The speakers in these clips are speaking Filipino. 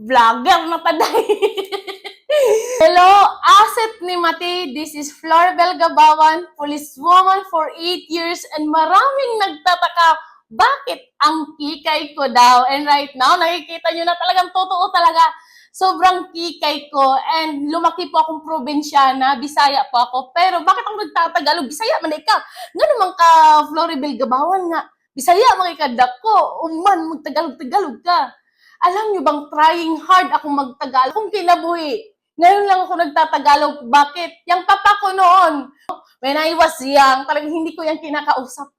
vlogger na taday. Hello, asset ni Mati. This is Florbel Gabawan, policewoman for 8 years and maraming nagtataka bakit ang kikay ko daw. And right now, nakikita nyo na talagang totoo talaga. Sobrang kikay ko and lumaki po akong probinsyana, Bisaya po ako. Pero bakit ako nagtatagalog? Bisaya man ka. Nga naman ka, Floribel Gabawan nga. Bisaya mga ikadak ko. Uman, magtagalog-tagalog ka. Alam nyo bang trying hard ako magtagalog kung kinabuhi. Ngayon lang ako nagtatagalog. Bakit? Yung papa ko noon, when I was young, talagang hindi ko yan kinakausap.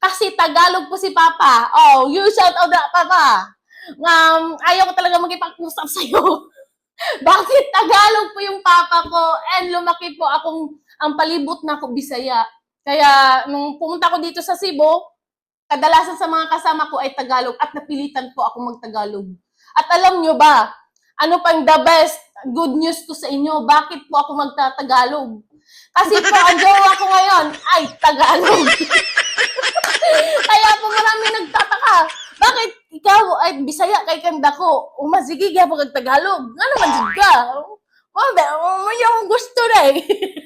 Kasi Tagalog po si Papa. Oh, you shout out that Papa. Um, ayaw ko talaga magipag-usap sa'yo. Bakit Tagalog po yung Papa ko? And lumaki po akong, ang palibot na ako Bisaya. Kaya, nung pumunta ko dito sa Cebu, kadalasan sa mga kasama ko ay Tagalog at napilitan po ako mag-Tagalog. At alam nyo ba, ano pang the best good news ko sa inyo, bakit po ako magtatagalog? Kasi po, ang jowa ko ngayon ay Tagalog. Kaya po marami nagtataka. Bakit ikaw ay Bisaya kay kanda ko? Umasige kaya po kag Tagalog. Nga naman jud ka. Well, yung gusto na eh.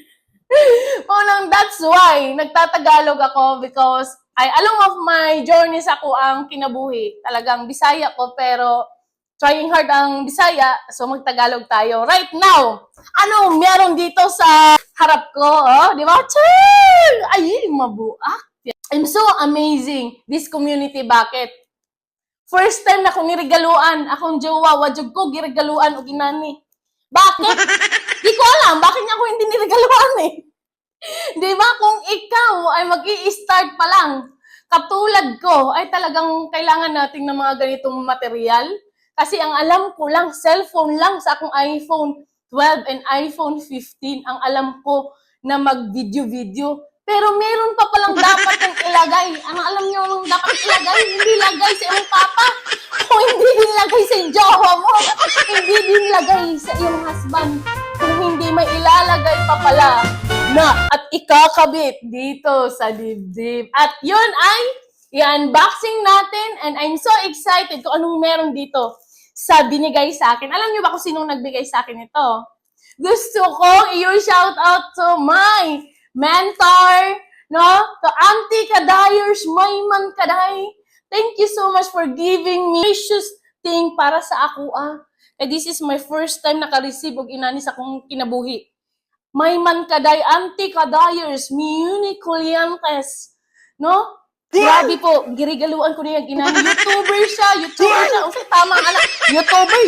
Unang, that's why nagtatagalog ako because ay along of my journeys ako ang kinabuhi. Talagang Bisaya ko pero trying hard ang Bisaya, so magtagalog tayo. Right now, ano meron dito sa harap ko, oh? Di ba? Ching! Ay, mabuak. I'm so amazing. This community, bakit? First time na akong niregaluan, akong jowa, wajog ko, giregaluan o ginani. Bakit? Di ko alam, bakit niya ako hindi niregaluan eh. Di ba? Kung ikaw ay mag start pa lang, katulad ko, ay talagang kailangan natin ng mga ganitong material. Kasi ang alam ko lang, cellphone lang sa akong iPhone 12 and iPhone 15, ang alam ko na mag-video-video. Pero meron pa palang dapat yung ilagay. Ano alam niyo anong dapat ilagay? Hindi ilagay sa iyong papa. Kung hindi din ilagay sa jowa mo. Hindi din ilagay sa iyong husband. Kung hindi may ilalagay pa pala na ikakabit dito sa dibdib. At yun ay i-unboxing natin and I'm so excited kung anong meron dito sa binigay sa akin. Alam niyo ba kung sinong nagbigay sa akin ito? Gusto ko i-shout out to my mentor, no? To Auntie Kadayers, Mayman Kaday. Thank you so much for giving me precious thing para sa ako, ah. Eh, this is my first time naka-receive og inani sa akong kinabuhi. Mayman Kaday, Auntie Kadayers, Muni Coliantes, no? Grabe po, girigaluan ko niya ginani. YouTuber siya, YouTuber siya. Unsay tama anak, YouTuber,